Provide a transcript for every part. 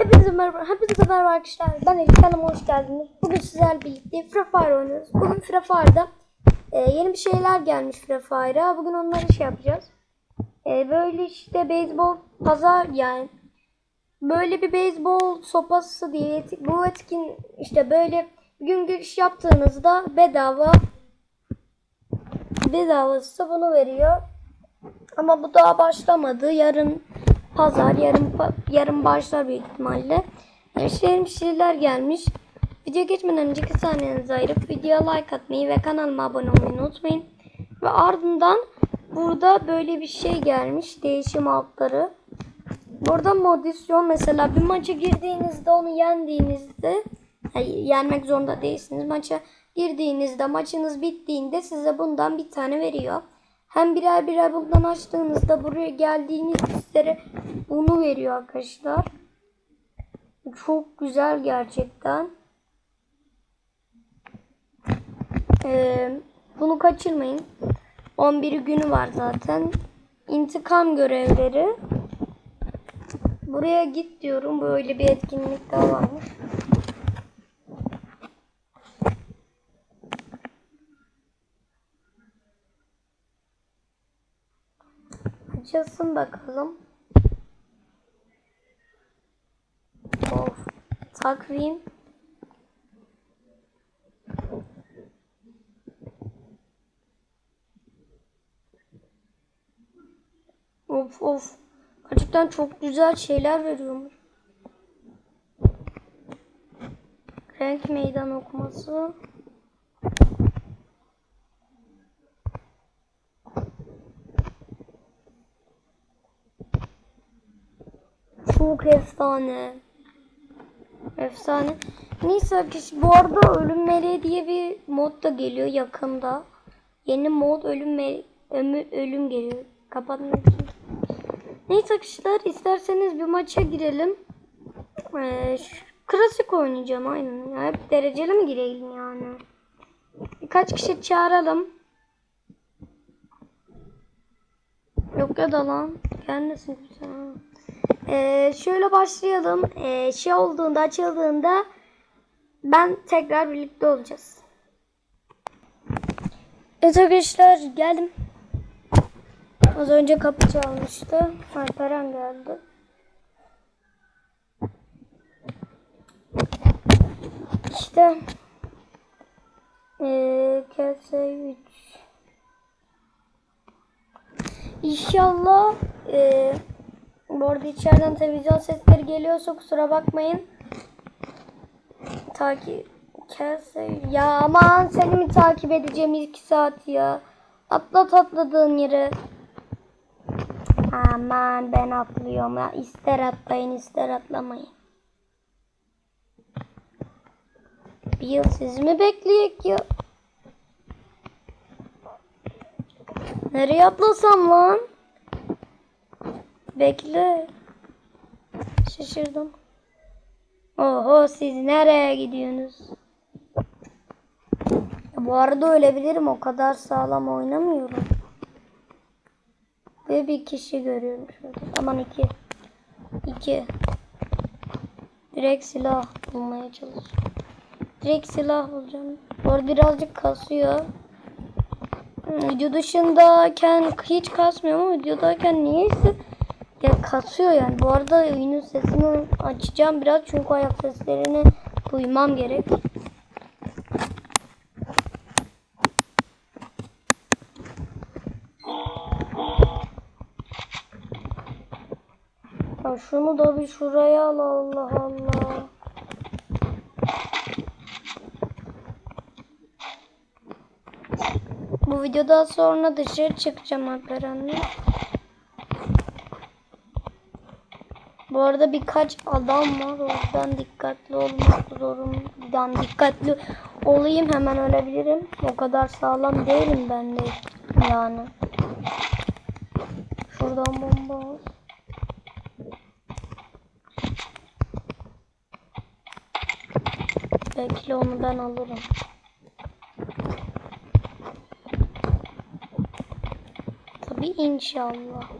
Hepinize merhaba, hepinize merhaba arkadaşlar. Ben Elif kanalıma hoş geldiniz. Bugün sizlerle birlikte Free Fire oynuyoruz. Bugün Free Fire'da e, yeni bir şeyler gelmiş Free Fire'a. Bugün onları şey yapacağız. E, böyle işte beyzbol pazar yani böyle bir beyzbol sopası diye bu etkin işte böyle gün giriş yaptığınızda bedava bedavası bunu veriyor. Ama bu daha başlamadı. Yarın pazar, yarın yarın başlar büyük ihtimalle. Hemşehrim şeyler gelmiş. Video geçmeden önce 2 saniyenizi ayırıp videoya like atmayı ve kanalıma abone olmayı unutmayın. Ve ardından burada böyle bir şey gelmiş. Değişim altları. Burada modisyon mesela bir maça girdiğinizde onu yendiğinizde hayır, yenmek zorunda değilsiniz. Maça girdiğinizde maçınız bittiğinde size bundan bir tane veriyor. Hem birer birer bundan açtığınızda buraya geldiğiniz sizlere bunu veriyor arkadaşlar. Çok güzel gerçekten. Ee, bunu kaçırmayın. 11 günü var zaten. İntikam görevleri. Buraya git diyorum. Böyle bir etkinlik daha varmış. Açılsın bakalım. Of. Takvim. Of of. Gerçekten çok güzel şeyler veriyormuş. Renk meydan okuması. Çok efsane. Efsane. Neyse arkadaşlar bu arada ölüm meleği diye bir mod da geliyor yakında. Yeni mod ölüm mele- ömü- ölüm geliyor. Kapatmak için. Neyse arkadaşlar isterseniz bir maça girelim. Ee, klasik oynayacağım aynen. Ya, hep dereceli mi girelim yani? Birkaç kişi çağıralım. Yok ya da lan. Gelmesin güzel. Ee, şöyle başlayalım. Ee, şey olduğunda açıldığında ben tekrar birlikte olacağız. Evet arkadaşlar geldim. Az önce kapı çalmıştı. Alperen geldi. İşte ee, kese 3 İnşallah ee, bu arada içeriden televizyon sesleri geliyorsa kusura bakmayın. Takip kese ya aman seni mi takip edeceğim iki saat ya. Atlat atladığın yere. Aman ben atlıyorum ya. İster atlayın ister atlamayın. Bir yıl siz mi bekleyek ya? Nereye atlasam lan? Bekle. Şaşırdım. Oho siz nereye gidiyorsunuz? Bu arada ölebilirim. O kadar sağlam oynamıyorum. Ve bir kişi görüyorum şurada. Aman iki. İki. Direkt silah bulmaya çalışıyorum. Direkt silah bulacağım. Bu arada birazcık kasıyor. Hmm, Video dışındayken hiç kasmıyor ama videodayken niyeyse ya kasıyor yani. Bu arada oyunun sesini açacağım biraz çünkü ayak seslerini duymam gerek. Ya şunu da bir şuraya al Allah Allah. Bu videodan sonra dışarı çıkacağım Alperen'le. Bu arada birkaç adam var. O yüzden dikkatli olmak zorundayım. Dikkatli olayım hemen ölebilirim. O kadar sağlam değilim ben de yani. Şuradan bomba al. Bekle onu ben alırım. Tabii inşallah.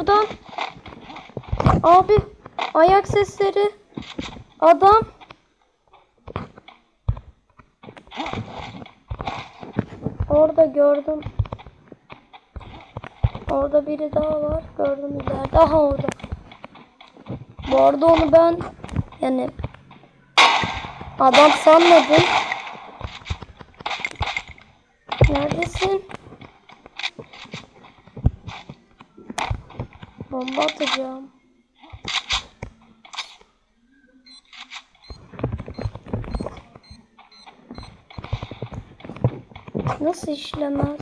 Şuradan. Abi ayak sesleri. Adam. Orada gördüm. Orada biri daha var. Gördüm ileride. Daha orada. Bu arada onu ben yani adam sanmadım. Neredesin? Bomba atacağım. Nasıl işlemez?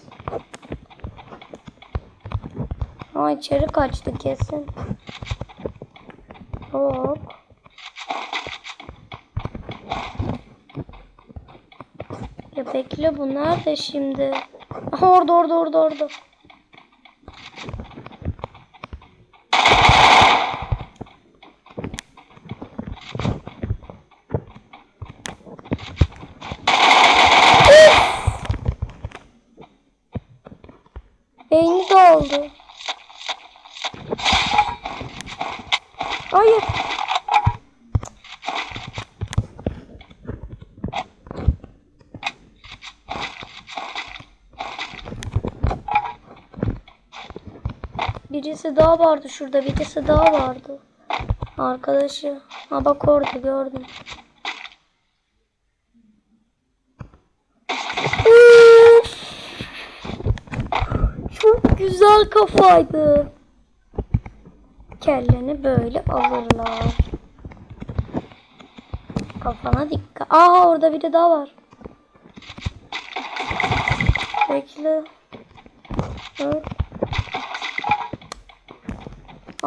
Aa içeri kaçtı kesin. Hop. Ya bekle bu nerede şimdi? Aha orada orada orada orada. Birisi daha vardı şurada. Birisi daha vardı. Arkadaşı. Ha bak orada gördüm. Çok güzel kafaydı. Kelleni böyle alırlar. Kafana dikkat. Aha orada biri daha var. Bekle. Evet.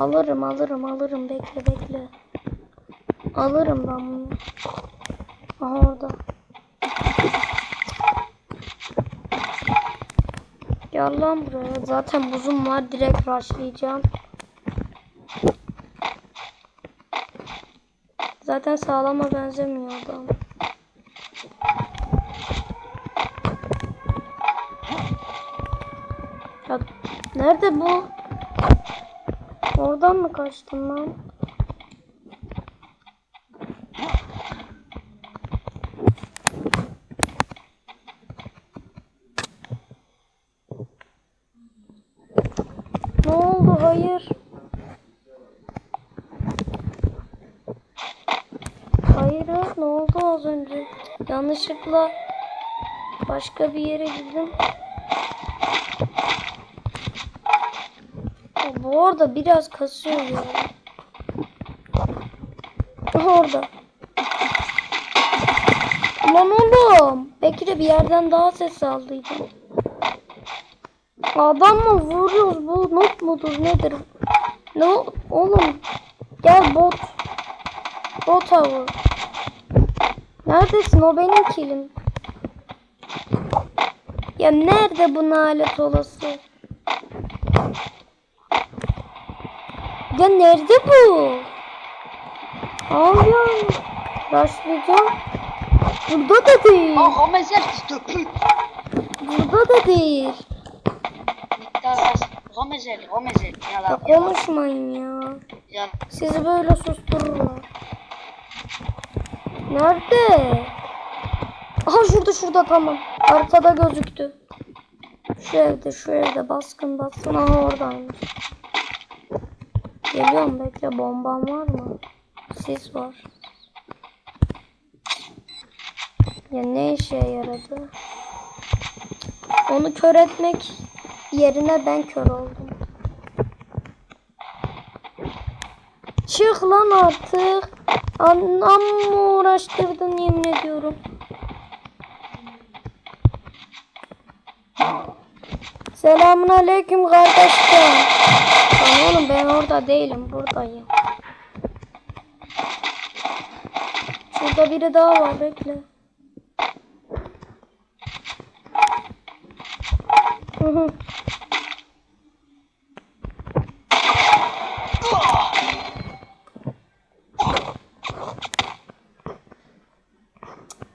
Alırım alırım alırım bekle bekle. Alırım ben bunu. Aha orada. Gel lan buraya. Zaten buzum var. Direkt rushlayacağım. Zaten sağlama benzemiyor adam. Ya, nerede bu? Oradan mı kaçtım lan? Ne oldu? Hayır. Hayır ne oldu az önce? Yanlışlıkla başka bir yere gittim. Ya Bu orada biraz kasıyor ya. Orada. Lan oğlum. Belki de bir yerden daha ses aldıydım. Adam mı vuruyoruz? Bu noob mudur nedir? Ne oğlum? Gel bot. Bot vur. Neredesin? O benim kilim. Ya nerede bu nalet olası? Ya nerede bu? Al ya. Başlayacağım. Burada da değil. Oh, oh mezelf. Burada da değil. Das Romezel, Romezel. Ya Yalan, yalan. konuşmayın ya. yalan. Sizi böyle sustururlar. Nerede? Aha şurada şurada tamam. Haritada gözüktü. Şu evde şu evde baskın baskın. Aha oradaymış. Geliyorum bekle bombam var mı? Sis var. Ya ne işe yaradı? Onu kör etmek yerine ben kör oldum. Çık lan artık. Anam mı uğraştırdın yemin ediyorum. Selamun aleyküm kardeşim. Lan oğlum ben orada değilim buradayım. Şurada biri daha var bekle. Hı hı.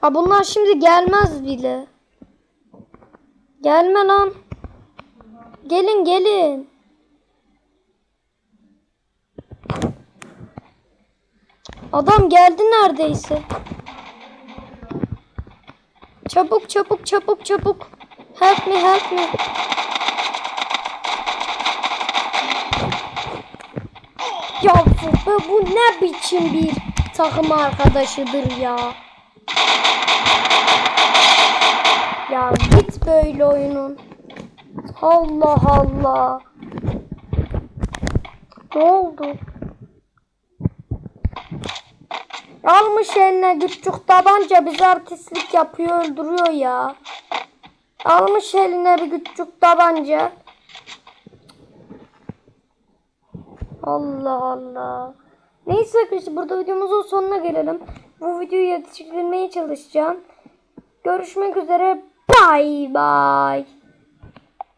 Ha bunlar şimdi gelmez bile. Gelme lan. Gelin gelin. Adam geldi neredeyse. Çabuk çabuk çabuk çabuk. Help me help me. Ya bu, bu ne biçim bir takım arkadaşıdır ya. Ya git böyle oyunun. Allah Allah. Ne oldu? Almış eline küçük tabanca bize artistlik yapıyor öldürüyor ya. Almış eline bir küçük tabanca. Allah Allah. Neyse arkadaşlar burada videomuzun sonuna gelelim. Bu videoyu yetiştirmeye çalışacağım. Görüşmek üzere. Bye bye.